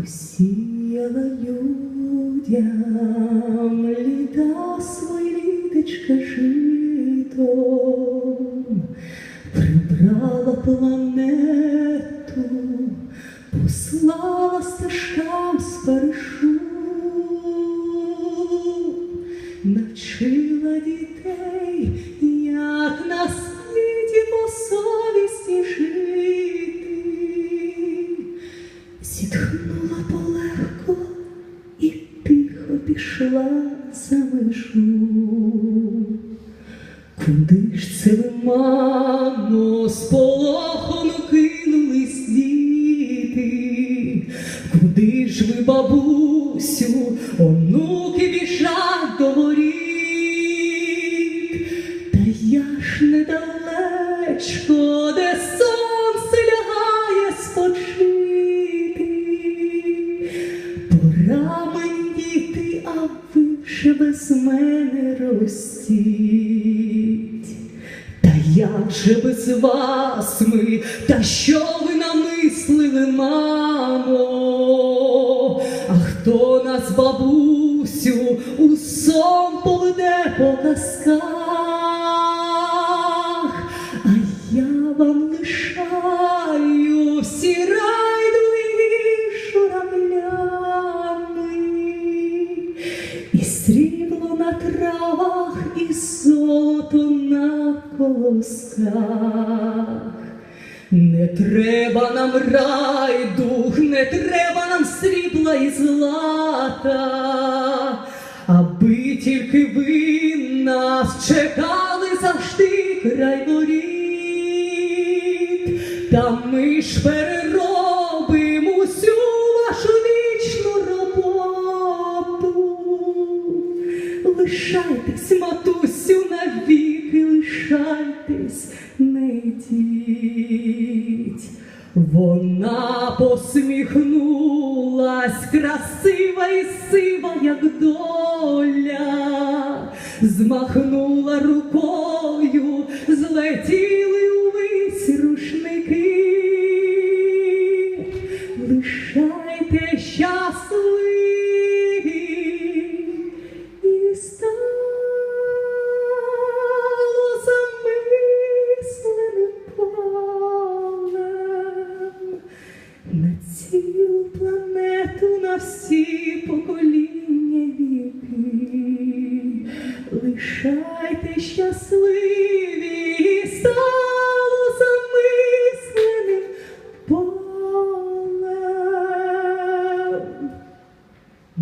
Посіяла людям літа свої літочка житом, прибрала планету, послала стежкам спаришу, навчила дітей, як на світі по Зітхнула полегко і тихо пішла за межу. Куди ж це ви, мамо, сполохано кинулись діти? Куди ж ви, бабусю, онуки ви без мене ростіть. Та як же без вас ми, та що ви намислили, мамо? А хто нас, бабусю, у сон поведе по золото на колосках. Не треба нам райдух, не треба нам срібла і злата, аби тільки ви нас чекали завжди край воріт, та ми ж переробимо навіки, лишайтесь, не йдіть. Вона посміхнулась, красива і сива, як доля, змахнула рукою, злетіли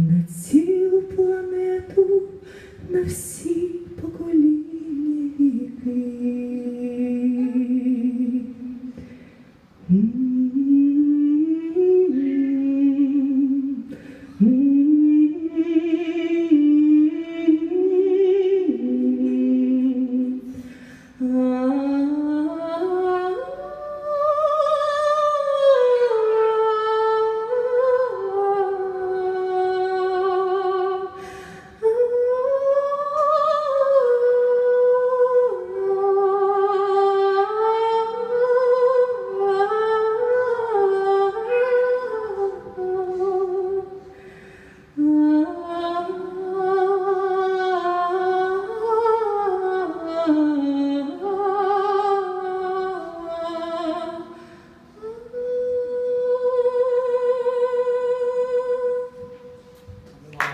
на цілу планету, на всі покоління віки.